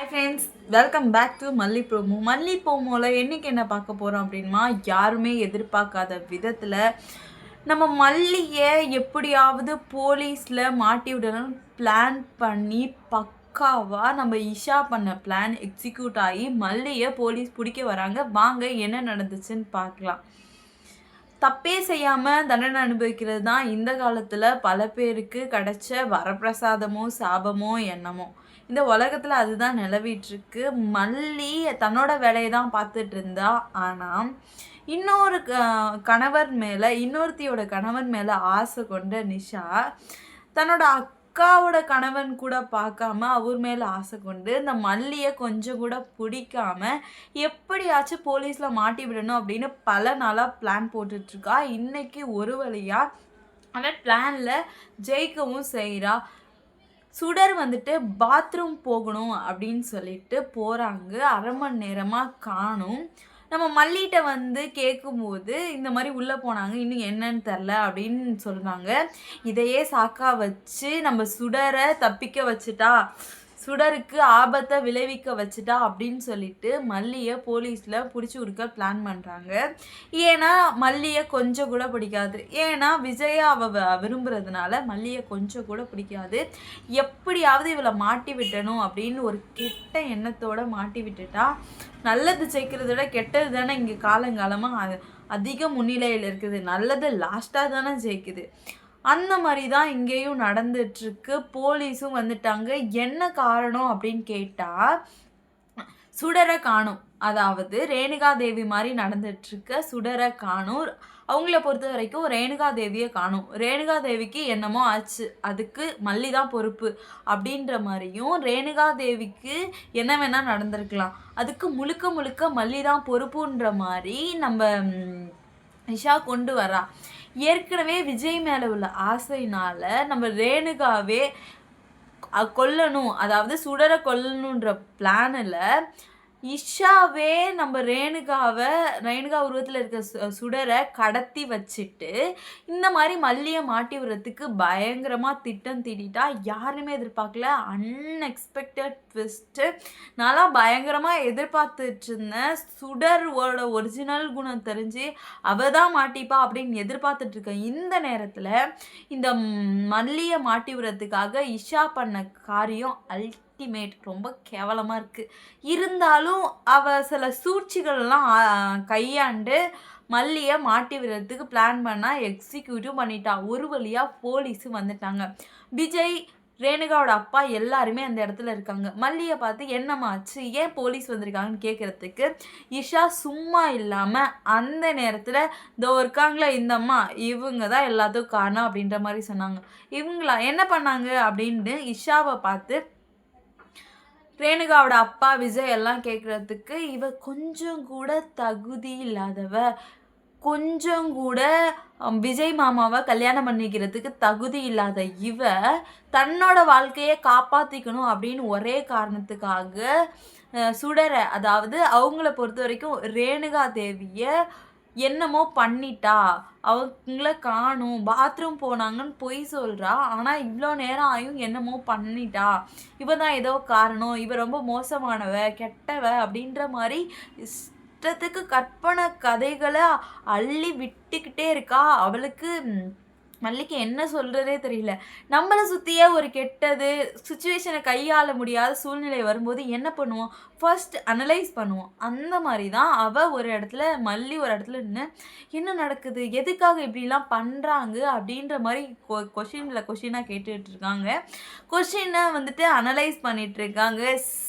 Hi friends welcome back to Malli promo Malli ப்ரோமோவில் என்றைக்கு என்ன பார்க்க போகிறோம் அப்படின்னா யாருமே எதிர்பார்க்காத விதத்தில் நம்ம மல்லியை எப்படியாவது போலீஸில் மாட்டி விடணும் பிளான் பண்ணி பக்காவாக நம்ம இஷா பண்ண பிளான் எக்ஸிக்யூட் ஆகி மல்லியை போலீஸ் பிடிக்க வராங்க. வாங்க என்ன நடந்துச்சுன்னு பார்க்கலாம். தப்பே செய்யாமல் தண்டனை அனுபவிக்கிறது தான் இந்த காலத்தில் பல பேருக்கு கிடைச்ச வரப்பிரசாதமோ சாபமோ எண்ணமோ. இந்த உலகத்தில் அதுதான் நிலவிட்டுருக்கு. மல்லி தன்னோட வேலையை தான் பார்த்துட்டு இருந்தா. ஆனால் இன்னொரு கணவர் மேலே இன்னொருத்தியோட கணவர் மேலே ஆசை கொண்ட நிஷா தன்னோட அக்காவோட கணவன் கூட பார்க்காம அவர் மேலே ஆசை கொண்டு இந்த மல்லியை கொஞ்சம் கூட பிடிக்காம எப்படியாச்சும் போலீஸில் மாட்டி விடணும் அப்படின்னு பல நாளாக பிளான் போட்டுட்ருக்கா. இன்றைக்கி ஒரு வழியாக அவன் பிளானில் ஜெயிக்கவும் செய்கிறா சுடர் வந்துட்டு பாத்ரூம் போகணும் அப்படின்னு சொல்லிட்டு போகிறாங்க அரை மணி நேரமாக காணும். நம்ம மல்லிகிட்ட வந்து கேட்கும்போது இந்த மாதிரி உள்ளே போனாங்க இன்னும் என்னன்னு தெரில அப்படின்னு சொல்கிறாங்க இதையே சாக்கா வச்சு நம்ம சுடரை தப்பிக்க வச்சுட்டா சுடருக்கு ஆபத்தை விளைவிக்க வச்சுட்டா அப்படின்னு சொல்லிட்டு மல்லியை போலீஸில் பிடிச்சி கொடுக்க பிளான் பண்ணுறாங்க ஏன்னா மல்லியை கொஞ்சம் கூட பிடிக்காது. ஏன்னா விஜயா அவ விரும்புறதுனால மல்லியை கொஞ்சம் கூட பிடிக்காது. எப்படியாவது இவளை மாட்டி விட்டணும் அப்படின்னு ஒரு கெட்ட எண்ணத்தோடு மாட்டி விட்டுட்டா நல்லது ஜெயிக்கிறத விட கெட்டது தானே இங்கே காலங்காலமாக அதிக முன்னிலையில் இருக்குது. நல்லது லாஸ்ட்டாக தானே ஜெயிக்குது. அந்த மாதிரி தான் இங்கேயும் நடந்துட்டுருக்கு. போலீஸும் வந்துட்டாங்க. என்ன காரணம் அப்படின்னு கேட்டால் சுடரை காணும். அதாவது ரேணுகா தேவி மாதிரி நடந்துட்டுருக்க. சுடரை காணும். அவங்கள பொறுத்த வரைக்கும் ரேணுகா தேவியை காணும். ரேணுகா தேவிக்கு என்னமோ ஆச்சு. அதுக்கு மல்லி தான் பொறுப்பு. அப்படின்ற மாதிரியும் ரேணுகா தேவிக்கு என்ன வேணால் நடந்திருக்கலாம். அதுக்கு முழுக்க முழுக்க மல்லி தான் பொறுப்புன்ற மாதிரி நம்ம நிஷா கொண்டு வரா. ஏற்கனவே விஜய் மேலே உள்ள ஆசையினால் நம்ம ரேணுகாவே கொல்லணும். அதாவது சுடரை கொல்லணுன்ற பிளானில் இஷாவே நம்ம ரேணுகாவை ரேணுகா உருவத்தில் இருக்க சுடரை கடத்தி வச்சுட்டு இந்த மாதிரி மல்லியை மாட்டி விடுறதுக்கு பயங்கரமாக திட்டம் தீட்டிட்டா யாருமே எதிர்பார்க்கல. அன்எக்ஸ்பெக்டட் ட்விஸ்ட்டு நான்லாம் பயங்கரமாக எதிர்பார்த்துட்டு இருந்தேன் சுடரோட ஒரிஜினல் குணம் தெரிஞ்சு அவ தான் மாட்டிப்பா அப்படின்னு எதிர்பார்த்துட்டு இருக்கேன் இந்த நேரத்தில் இந்த மல்லியை மாட்டி விடுறதுக்காக இஷா பண்ண காரியம் அல் அல்டிமேட் ரொம்ப கேவலமாக இருக்குது இருந்தாலும் அவள் சில சூழ்ச்சிகள்லாம் கையாண்டு மல்லியை மாட்டி விடுறதுக்கு பிளான் பண்ணால் எக்ஸிக்யூட்டிவ் பண்ணிட்டா. ஒரு வழியாக போலீஸும் வந்துட்டாங்க. விஜய் ரேணுகாவோட அப்பா எல்லாருமே அந்த இடத்துல இருக்காங்க. மல்லியை பார்த்து என்னமாச்சு ஏன் போலீஸ் வந்திருக்காங்கன்னு கேட்குறதுக்கு இஷா சும்மா இல்லாமல் அந்த நேரத்தில் இதோ இருக்காங்களே இந்த அம்மா இவங்க தான் எல்லாத்துக்கும் காரணம் அப்படின்ற மாதிரி சொன்னாங்க. இவங்களா என்ன பண்ணாங்க? அப்படின்னு இஷாவை பார்த்து ரேணுகாவோட அப்பா விஜய் எல்லாம் கேட்குறதுக்கு இவ கொஞ்சம் கூட தகுதி இல்லாதவ. கொஞ்சம் கூட விஜய் மாமாவை கல்யாணம் பண்ணிக்கிறதுக்கு தகுதி இல்லாத இவ தன்னோட வாழ்க்கையை காப்பாற்றிக்கணும் அப்படின்னு ஒரே காரணத்துக்காக சுடரை அதாவது அவங்கள பொறுத்த வரைக்கும் ரேணுகா தேவியை என்னமோ பண்ணிட்டா. அவங்கள காணும். பாத்ரூம் போனாங்கன்னு பொய் சொல்கிறா ஆனால் இவ்வளோ நேரம் ஆயும் என்னமோ பண்ணிட்டா. இவ தான் ஏதோ காரணம். இவ ரொம்ப மோசமானவ கெட்டவ அப்படின்ற மாதிரி இஷ்டத்துக்கு கற்பனை கதைகளை அள்ளி விட்டுக்கிட்டே இருக்கா. அவளுக்கு மல்லிக்கு என்ன சொல்கிறதே தெரியல. நம்மளை சுற்றியே ஒரு கெட்டது சுச்சுவேஷனை கையாள முடியாத சூழ்நிலை வரும்போது என்ன பண்ணுவோம்? ஃபர்ஸ்ட் அனலைஸ் பண்ணுவோம். அந்த மாதிரி தான் அவள் ஒரு இடத்துல மல்லி ஒரு இடத்துல நின்று என்ன நடக்குது? எதுக்காக இப்படிலாம் பண்ணுறாங்க அப்படின்ற மாதிரி கொ கொஷினில் கொஷினாக கேட்டுட்டு இருக்காங்க கொஷினை வந்துட்டு அனலைஸ் பண்ணிகிட்டு இருக்காங்க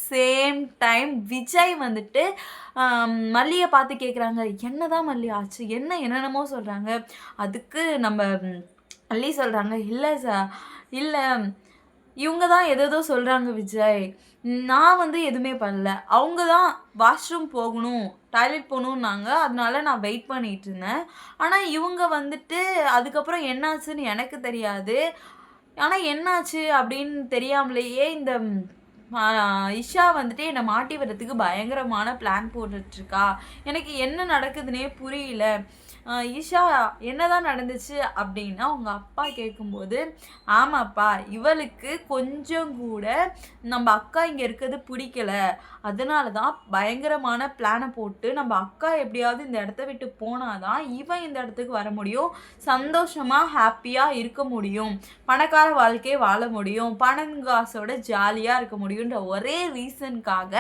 சேம் டைம் விஜய் வந்துட்டு மல்லியை பார்த்து கேட்குறாங்க என்ன தான் மல்லி ஆச்சு? என்ன என்னென்னமோ சொல்கிறாங்க அதுக்கு நம்ம அள்ளி சொல்கிறாங்க இல்லை சார் இல்லை இவங்க தான் எதோ சொல்கிறாங்க விஜய். நான் வந்து எதுவுமே பண்ணல. அவங்க தான் வாஷ்ரூம் போகணும் டாய்லெட் போகணுன்னாங்க அதனால நான் வெயிட் பண்ணிகிட்டு இருந்தேன். ஆனால் இவங்க வந்துட்டு அதுக்கப்புறம் என்னாச்சுன்னு எனக்கு தெரியாது. ஆனால் என்னாச்சு அப்படின்னு தெரியாமலேயே இந்த இஷா வந்துட்டு என்னை மாட்டி வர்றதுக்கு பயங்கரமான பிளான் போட்டுட்ருக்கா எனக்கு என்ன நடக்குதுன்னே புரியல. ஈஷா என்னதான் நடந்துச்சு? அப்படின்னா அவங்க அப்பா கேட்கும்போது ஆமாப்பா இவளுக்கு கொஞ்சம் கூட நம்ம அக்கா இங்கே இருக்கிறது பிடிக்கல. அதனால தான் பயங்கரமான பிளானை போட்டு நம்ம அக்கா எப்படியாவது இந்த இடத்த விட்டு போனாதான் இவன் இந்த இடத்துக்கு வர முடியும். சந்தோஷமாக ஹாப்பியாக இருக்க முடியும். பணக்கார வாழ்க்கையை வாழ முடியும். பணம் காசோட ஜாலியாக இருக்க முடியுன்ற ஒரே ரீசனுக்காக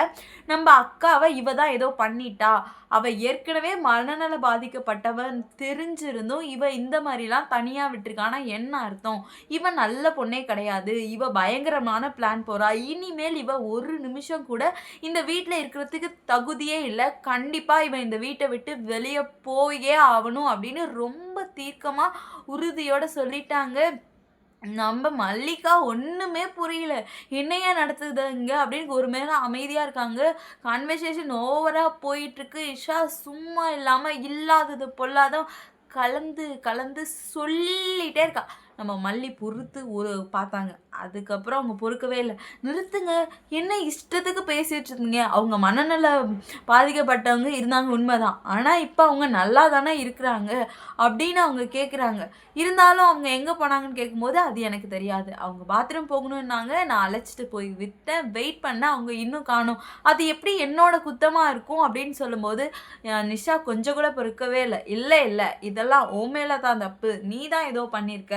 நம்ம அக்காவை இவ தான் ஏதோ பண்ணிட்டா. அவ ஏற்கனவே மனநல பாதிக்கப்பட்டவன் தெரிஞ்சிருந்தும் இவ இந்த மாதிரிலாம் தனியாக விட்டுருக்கானா என்ன அர்த்தம்? இவன் நல்ல பொண்ணே கிடையாது. இவ பயங்கரமான பிளான் போறா. இனிமேல் இவ ஒரு நிமிஷம் கூட இந்த வீட்டில் இருக்கிறதுக்கு தகுதியே இல்லை. கண்டிப்பாக இவன் இந்த வீட்டை விட்டு வெளியே போயே ஆகணும் அப்படின்னு ரொம்ப தீர்க்கமாக உறுதியோட சொல்லிட்டாங்க. நம்ம மல்லிகா ஒன்றுமே புரியல. என்னையா நடத்துதுங்க அப்படின்னு ஒரு மேலே அமைதியாக இருக்காங்க. கான்வர்சேஷன் ஓவராக போயிட்டுருக்கு. இஷா சும்மா இல்லாமல் இல்லாதது பொல்லாத கலந்து கலந்து சொல்லிகிட்டே இருக்கா. நம்ம மல்லி பொறுத்து ஒரு பார்த்தாங்க. அதுக்கப்புறம் அவங்க பொறுக்கவே இல்லை. நிறுத்துங்க. என்ன இஷ்டத்துக்கு பேசிட்டு இருந்தீங்க? அவங்க மனநல பாதிக்கப்பட்டவங்க இருந்தாங்க உண்மைதான். ஆனால் இப்போ அவங்க நல்லா தானே இருக்கிறாங்க அப்படின்னு அவங்க கேட்குறாங்க இருந்தாலும் அவங்க எங்கே போனாங்கன்னு கேட்கும்போது அது எனக்கு தெரியாது. அவங்க பாத்ரூம் போகணுன்னாங்க நான் அழைச்சிட்டு போய் விட்டேன். வெயிட் பண்ணேன் அவங்க இன்னும் காணும். அது எப்படி என்னோட குத்தமாக இருக்கும் அப்படின்னு சொல்லும்போது நிஷா கொஞ்சம் கூட பொறுக்கவே இல்லை. இல்லை இல்லை. இதெல்லாம் ஓமேல தான் தப்பு. நீ தான் ஏதோ பண்ணியிருக்க.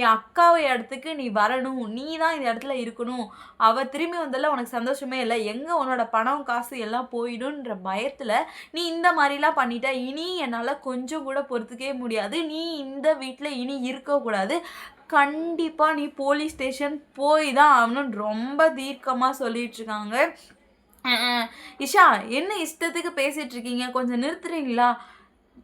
என் அக்காவை இடத்துக்கு நீ வரணும் நீ தான் இந்த இடத்துல இருக்கணும். அவள் திரும்பி வந்ததில் உனக்கு சந்தோஷமே இல்லை. எங்கே உன்னோட பணம் காசு எல்லாம் போயிடும்ன்ற பயத்தில் நீ இந்த மாதிரிலாம் பண்ணிட்ட இனி என்னால் கொஞ்சம் கூட பொறுத்துக்கவே முடியாது. நீ இந்த வீட்டில் இனி இருக்கக்கூடாது கண்டிப்பாக நீ போலீஸ் ஸ்டேஷன் போய் தான் ஆகணும்னு ரொம்ப தீர்க்கமாக சொல்லிட்டு இருக்காங்க. இஷா என்ன இஷ்டத்துக்கு பேசிட்டு இருக்கீங்க? கொஞ்சம் நிறுத்துறீங்களா?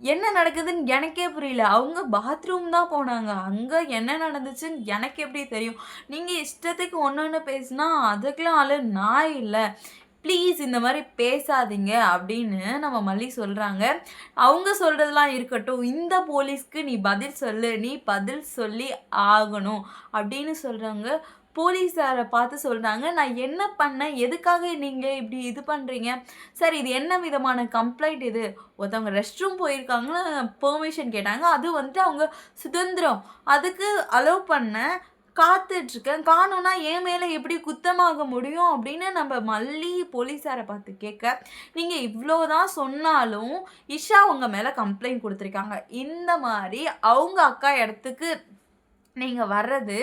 என்ன நடக்குதுன்னு எனக்கே புரியல. அவங்க பாத்ரூம் தான் போனாங்க. அங்கே என்ன நடந்துச்சுன்னு எனக்கு எப்படி தெரியும்? நீங்கள் இஷ்டத்துக்கு ஒன்று ஒன்று பேசுனா அதுக்கெலாம் ஆள் நான் இல்லை. ப்ளீஸ் இந்த மாதிரி பேசாதீங்க அப்படின்னு நம்ம மல்லி சொல்கிறாங்க அவங்க சொல்கிறதெல்லாம் இருக்கட்டும். இந்த போலீஸ்க்கு நீ பதில் சொல்லு. நீ பதில் சொல்லி ஆகணும் அப்படின்னு சொல்கிறாங்க போலீஸாரை பார்த்து சொல்கிறாங்க நான் என்ன பண்ணேன்? எதுக்காக நீங்கள் இப்படி இது பண்ணுறீங்க சார் இது என்ன விதமான கம்ப்ளைண்ட் இது? ஒருத்தவங்க ரெஸ்ட் ரூம் போயிருக்காங்கன்னு பெர்மிஷன் கேட்டாங்க. அது வந்துட்டு அவங்க சுதந்திரம். அதுக்கு அலோவ் பண்ணேன் காத்துட்ருக்கேன். காணும்னா என் மேலே எப்படி குத்தமாக முடியும் அப்படின்னு நம்ம மல்லி போலீஸாரை பார்த்து கேட்க நீங்கள் இவ்வளோ தான் சொன்னாலும் இஷா உங்கள் மேலே கம்ப்ளைண்ட் கொடுத்துருக்காங்க. இந்த மாதிரி அவங்க அக்கா இடத்துக்கு நீங்கள் வர்றது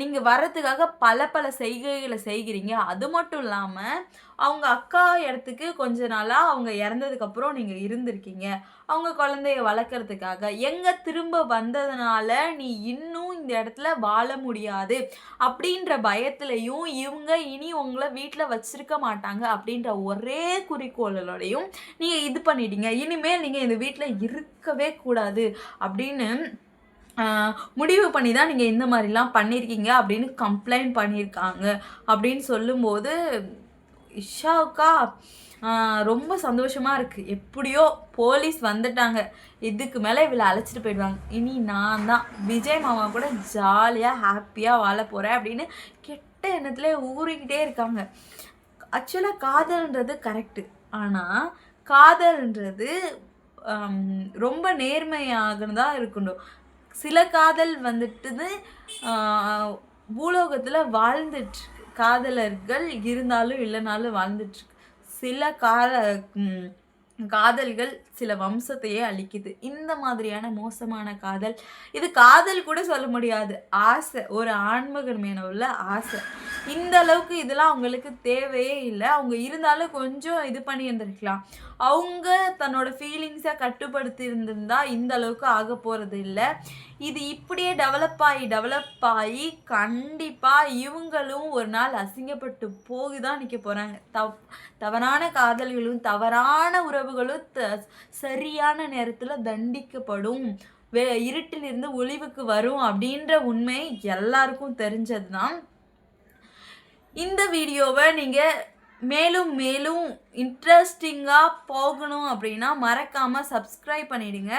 நீங்கள் வர்றதுக்காக பல பல செய்கைகளை செய்கிறீங்க. அது மட்டும் இல்லாமல் அவங்க அக்கா இடத்துக்கு கொஞ்ச நாளாக அவங்க இறந்ததுக்கப்புறம் நீங்கள் இருந்திருக்கீங்க. அவங்க குழந்தைய வளர்க்குறதுக்காக. எங்கே திரும்ப வந்ததுனால நீ இன்னும் இந்த இடத்துல வாழ முடியாது. அப்படின்ற பயத்துலையும் இவங்க இனி உங்களை வீட்டில் வச்சுருக்க மாட்டாங்க அப்படின்ற ஒரே குறிக்கோளோடையும் நீங்கள் இது பண்ணிட்டீங்க. இனிமேல் நீங்கள் இந்த வீட்டில் இருக்கவே கூடாது அப்படின்னு முடிவு பண்ணி தான் நீங்கள் இந்த மாதிரிலாம் பண்ணியிருக்கீங்க அப்படின்னு கம்ப்ளைண்ட் பண்ணியிருக்காங்க அப்படின்னு சொல்லும்போது இஷாவுக்கா ரொம்ப சந்தோஷமாக இருக்குது எப்படியோ போலீஸ் வந்துட்டாங்க. இதுக்கு மேலே இவளை அழைச்சிட்டு போயிடுவாங்க. இனி நான் தான். விஜய் மாமா கூட ஜாலியாக ஹாப்பியாக வாழ போகிறேன் அப்படின்னு கெட்ட எண்ணத்துல ஊறிக்கிட்டே இருக்காங்க. ஆக்சுவலாக காதல்ன்றது கரெக்டு ஆனால் காதல்ன்றது ரொம்ப நேர்மையாக தான் இருக்கணும் சில காதல் வந்துட்டு பூலோகத்தில் வாழ்ந்துட்டு காதலர்கள் இருந்தாலும் இல்லைனாலும் வாழ்ந்துட்டுருக்கு சில கால காதல்கள் சில வம்சத்தையே அழிக்குது. இந்த மாதிரியான மோசமான காதல். இது காதல் கூட சொல்ல முடியாது. ஆசை. ஒரு ஆன்மகன் மேல உள்ள ஆசை. இந்த அளவுக்கு இதெல்லாம் அவங்களுக்கு தேவையே இல்லை. அவங்க இருந்தாலும் கொஞ்சம் இது பண்ணி இருந்திருக்கலாம். அவங்க தன்னோட ஃபீலிங்ஸை கட்டுப்படுத்தி இருந்திருந்தா இந்த அளவுக்கு ஆக போகிறது இல்லை. இது இப்படியே டெவலப் ஆகி டெவலப் ஆகி கண்டிப்பாக இவங்களும் ஒரு நாள் அசிங்கப்பட்டு போய் தான் நிற்க போகிறாங்க தவ் தவறான காதல்களும் தவறான உறவுகளும் த சரியான நேரத்தில் தண்டிக்கப்படும். வே இருட்டிலிருந்து ஒளிவுக்கு வரும் அப்படின்ற உண்மை எல்லாருக்கும் தெரிஞ்சது தான் இந்த வீடியோவை நீங்கள் மேலும் மேலும் இன்ட்ரெஸ்டிங்காக போகணும் அப்படின்னா மறக்காமல் சப்ஸ்கிரைப் பண்ணிடுங்க.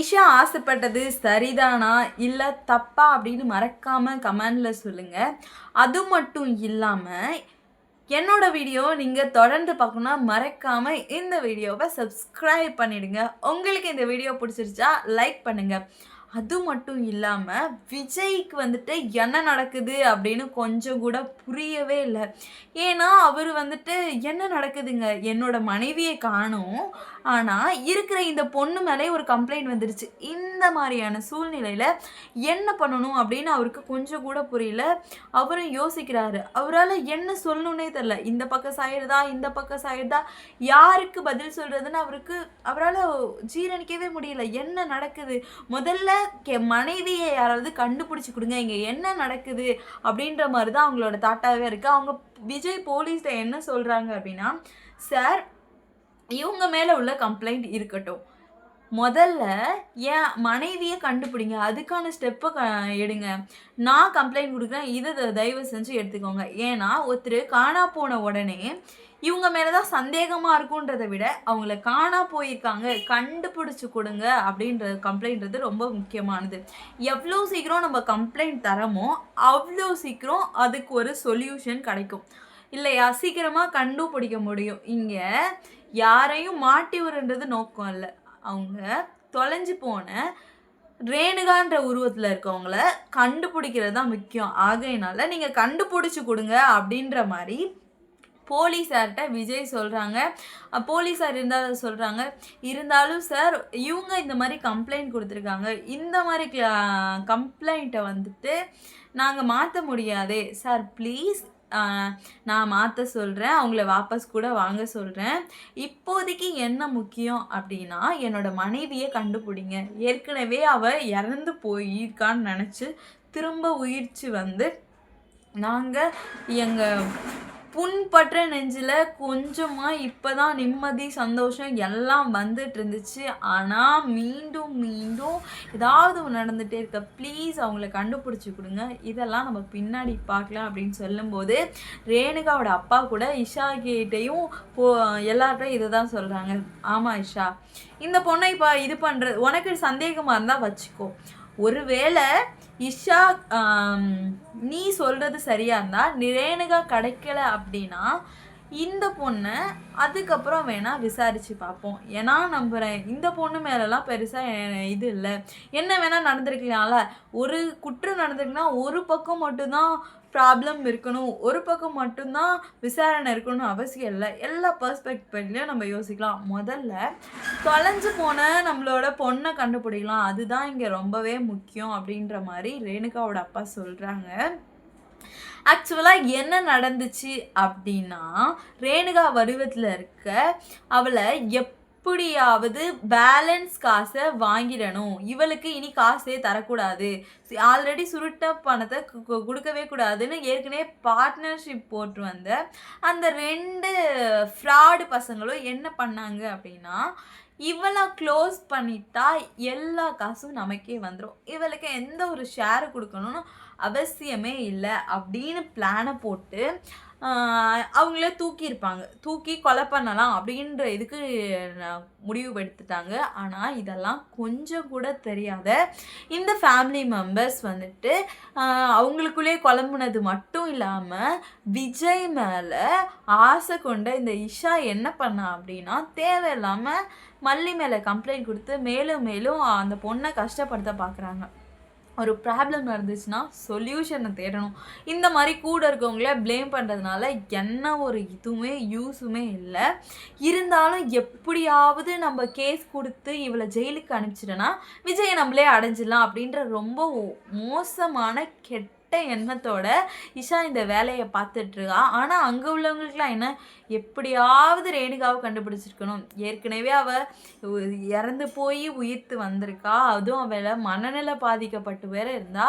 இஷா ஆசைப்பட்டது சரிதானா? இல்லை தப்பா அப்படின்னு மறக்காமல் கமெண்டில் சொல்லுங்கள் அது மட்டும் இல்லாமல் என்னோட வீடியோ நீங்கள் தொடர்ந்து பார்க்கணுன்னா மறக்காமல் இந்த வீடியோவை சப்ஸ்கிரைப் பண்ணிடுங்க. உங்களுக்கு இந்த வீடியோ பிடிச்சிருச்சா லைக் பண்ணுங்கள் அது மட்டும் இல்லாமல் விஜய்க்கு வந்துட்டு என்ன நடக்குது அப்படின்னு கொஞ்சம் கூட புரியவே இல்லை. ஏன்னா அவர் வந்துட்டு என்ன நடக்குதுங்க? என்னோட மனைவியை காணும். ஆனால் இருக்கிற இந்த பொண்ணு மேலே ஒரு கம்ப்ளைண்ட் வந்துருச்சு. இந்த மாதிரியான சூழ்நிலையில் என்ன பண்ணணும் அப்படின்னு அவருக்கு கொஞ்சம் கூட புரியல. அவரும் யோசிக்கிறாரு. அவரால் என்ன சொல்லணுன்னே தெரில இந்த பக்கம் சாயிடுதா இந்த பக்கம் சாயிடுதா யாருக்கு பதில் சொல்கிறதுன்னு அவருக்கு அவரால் ஜீரணிக்கவே முடியல. என்ன நடக்குது? முதல்ல கே மனைவியை யாராவது கண்டுபிடிச்சி கொடுங்க இங்கே என்ன நடக்குது அப்படின்ற மாதிரி தான் அவங்களோட தாட்டாகவே இருக்குது அவங்க விஜய் போலீஸில் என்ன சொல்கிறாங்க அப்படின்னா சார் இவங்க மேலே உள்ள கம்ப்ளைண்ட் இருக்கட்டும். முதல்ல என் மனைவியை கண்டுபிடிங்க. அதுக்கான ஸ்டெப்பை க எடுங்க. நான் கம்ப்ளைண்ட் கொடுக்குறேன். இதை தயவு செஞ்சு எடுத்துக்கோங்க. ஏன்னா ஒருத்தர் காணா போன உடனே இவங்க மேலே தான் சந்தேகமாக இருக்குன்றதை விட அவங்கள காணா போயிருக்காங்க கண்டுபிடிச்சி கொடுங்க அப்படின்ற கம்ப்ளைண்ட்றது ரொம்ப முக்கியமானது. எவ்வளோ சீக்கிரம் நம்ம கம்ப்ளைண்ட் தரமோ அவ்வளோ சீக்கிரம் அதுக்கு ஒரு சொல்யூஷன் கிடைக்கும். இல்லையா? சீக்கிரமாக கண்டுபிடிக்க முடியும். இங்கே யாரையும் மாட்டி வருன்றது நோக்கம் இல்லை. அவங்க தொலைஞ்சு போன ரேணுகான்ற உருவத்தில் இருக்கவங்கள கண்டுபிடிக்கிறது தான் முக்கியம். ஆகையினால நீங்கள் கண்டுபிடிச்சி கொடுங்க அப்படின்ற மாதிரி போலீஸார்கிட்ட விஜய் சொல்கிறாங்க போலீஸார் இருந்தாலும் சொல்கிறாங்க இருந்தாலும் சார் இவங்க இந்த மாதிரி கம்ப்ளைண்ட் கொடுத்துருக்காங்க. இந்த மாதிரி கம்ப்ளைண்ட்டை வந்துட்டு நாங்கள் மாற்ற முடியாதே. சார் ப்ளீஸ் நான் மாற்ற சொல்கிறேன் அவங்கள வாபஸ் கூட வாங்க சொல்கிறேன் இப்போதைக்கு என்ன முக்கியம் அப்படின்னா என்னோடய மனைவியை கண்டுபிடிங்க. ஏற்கனவே அவள் இறந்து போயிருக்கான்னு நினச்சி திரும்ப உயிர்ச்சி வந்து நாங்கள் எங்கள் புண்பற்ற நெஞ்சில் கொஞ்சமாக இப்போ தான் நிம்மதி சந்தோஷம் எல்லாம் வந்துட்டு இருந்துச்சு ஆனால் மீண்டும் மீண்டும் ஏதாவது ஒன்று நடந்துகிட்டே இருக்க. ப்ளீஸ் அவங்கள கண்டுபிடிச்சி கொடுங்க. இதெல்லாம் நம்ம பின்னாடி பார்க்கலாம் அப்படின்னு சொல்லும்போது ரேணுகாவோட அப்பா கூட இஷா கிட்டேயும் போ எல்லார்ட்டும் இதை தான் சொல்கிறாங்க ஆமாம் இஷா. இந்த பொண்ணை இப்போ இது பண்ணுறது உனக்கு சந்தேகமாக இருந்தால் வச்சுக்கோ. ஒருவேளை இஷா நீ சொல்கிறது சரியாக இருந்தால் ரேணுகா கிடைக்கல அப்படின்னா இந்த பொண்ணை அதுக்கப்புறம் வேணால் விசாரித்து பார்ப்போம். ஏன்னா நம்புகிறேன் இந்த பொண்ணு மேலெலாம் பெருசாக இது இல்லை. என்ன வேணால் நடந்திருக்கலாம்ல. ஒரு குற்றம் நடந்திருக்குன்னா ஒரு பக்கம் மட்டும்தான் ப்ராப்ளம் இருக்கணும். ஒரு பக்கம் மட்டும்தான் விசாரணை இருக்கணும்னு அவசியம் இல்லை. எல்லா பர்ஸ்பெக்டிவ்லையும் நம்ம யோசிக்கலாம். முதல்ல தொலைஞ்சு போன நம்மளோட பொண்ணை கண்டுபிடிக்கலாம். அதுதான் இங்கே ரொம்பவே முக்கியம் அப்படின்ற மாதிரி ரேணுகாவோட அப்பா சொல்கிறாங்க ஆக்சுவலாக என்ன நடந்துச்சு அப்படின்னா ரேணுகா வடிவத்தில் இருக்க அவளை எப்படியாவது பேலன்ஸ் காசை வாங்கிடணும். இவளுக்கு இனி காசே தரக்கூடாது. ஆல்ரெடி சுருட்ட பணத்தை கு- கொடுக்கவே கூடாதுன்னு ஏற்கனவே பார்ட்னர்ஷிப் போட்டு வந்த அந்த ரெண்டு ஃப்ராடு பசங்களும் என்ன பண்ணாங்க அப்படின்னா இவளை க்ளோஸ் பண்ணிட்டா எல்லா காசும் நமக்கே வந்துடும் இவளுக்கு எந்த ஒரு ஷேர் கொடுக்கணும்னு அவசியமே இல்லை அப்படின்னு பிளானை போட்டு அவங்கள தூக்கியிருப்பாங்க தூக்கி கொலை பண்ணலாம் அப்படின்ற இதுக்கு நான் முடிவு எடுத்துட்டாங்க. ஆனால் இதெல்லாம் கொஞ்சம் கூட தெரியாத இந்த ஃபேமிலி மெம்பர்ஸ் வந்துட்டு அவங்களுக்குள்ளேயே அவங்களுக்குள்ளே குழம்புனது மட்டும் இல்லாமல் விஜய் மேலே ஆசை கொண்ட இந்த இஷா என்ன பண்ணா அப்படின்னா தேவையில்லாமல் மல்லி மேலே கம்ப்ளைண்ட் கொடுத்து மேலும் மேலும் அந்த பொண்ணை கஷ்டப்படுத்த பார்க்குறாங்க ஒரு ப்ராப்ளம் நடந்துச்சுன்னா சொல்யூஷனை தேடணும். இந்த மாதிரி கூட இருக்கவங்கள ப்ளேம் பண்ணுறதுனால என்ன ஒரு இதுவுமே யூஸுமே இல்லை. இருந்தாலும் எப்படியாவது நம்ம கேஸ் கொடுத்து இவளை ஜெயிலுக்கு அனுப்பிச்சிட்டோன்னா விஜயை நம்மளே அடைஞ்சிடலாம் அப்படின்ற ரொம்ப ஓ- மோசமான கெட்ட எண்ணத்தோட இஷா இந்த வேலையை பார்த்துட்ருக்கா. ஆனால் அங்கே உள்ளவங்களுக்குலாம் என்ன? எப்படியாவது ரேணுகாவை கண்டுபிடிச்சிருக்கணும். ஏற்கனவே அவள் இறந்து போய் உயிர்த்து வந்திருக்கா. அதுவும் அவளை மனநிலை பாதிக்கப்பட்டு வேற இருந்தா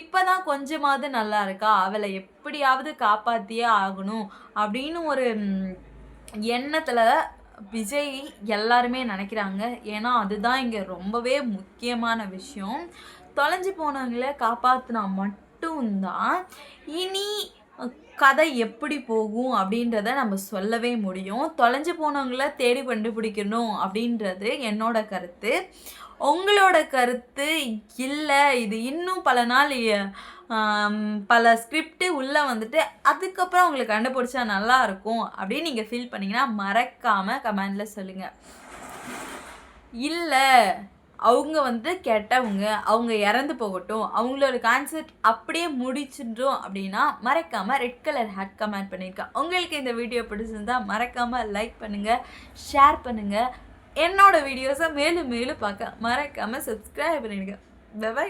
இப்போ தான் கொஞ்சமாவது நல்லா இருக்கா. அவளை எப்படியாவது காப்பாற்றியே ஆகணும் அப்படின்னு ஒரு எண்ணத்தில் விஜய் எல்லாருமே நினைக்கிறாங்க. ஏன்னா அதுதான் இங்கே ரொம்பவே முக்கியமான விஷயம். தொலைஞ்சு போனவங்கள காப்பாற்றினா மட்டும் மட்டும்தான் இனி கதை எப்படி போகும் அப்படின்றத நம்ம சொல்லவே முடியும். தொலைஞ்சு போனவங்கள தேடி கண்டுபிடிக்கணும் அப்படின்றது என்னோட கருத்து. உங்களோட கருத்து இல்லை இது இன்னும் பல நாள் பல ஸ்கிரிப்டு உள்ளே வந்துட்டு அதுக்கப்புறம் உங்களுக்கு கண்டுபிடிச்சா நல்லாயிருக்கும் அப்படின்னு நீங்கள் ஃபீல் பண்ணிங்கன்னா மறக்காமல் கமெண்டில் சொல்லுங்கள் இல்லை அவங்க வந்து கெட்டவங்க அவங்க இறந்து போகட்டும் அவங்களோட கான்செப்ட் அப்படியே முடிச்சிட்டோம் அப்படின்னா மறக்காமல் ரெட் கலர் ஹேட் கமெண்ட் பண்ணியிருக்கேன் உங்களுக்கு இந்த வீடியோ பிடிச்சிருந்தால் மறக்காமல் லைக் பண்ணுங்கள் ஷேர் பண்ணுங்கள் என்னோடய வீடியோஸை மேலும் மேலும் பார்க்க மறக்காமல் சப்ஸ்கிரைப் பண்ணிடுங்க. பை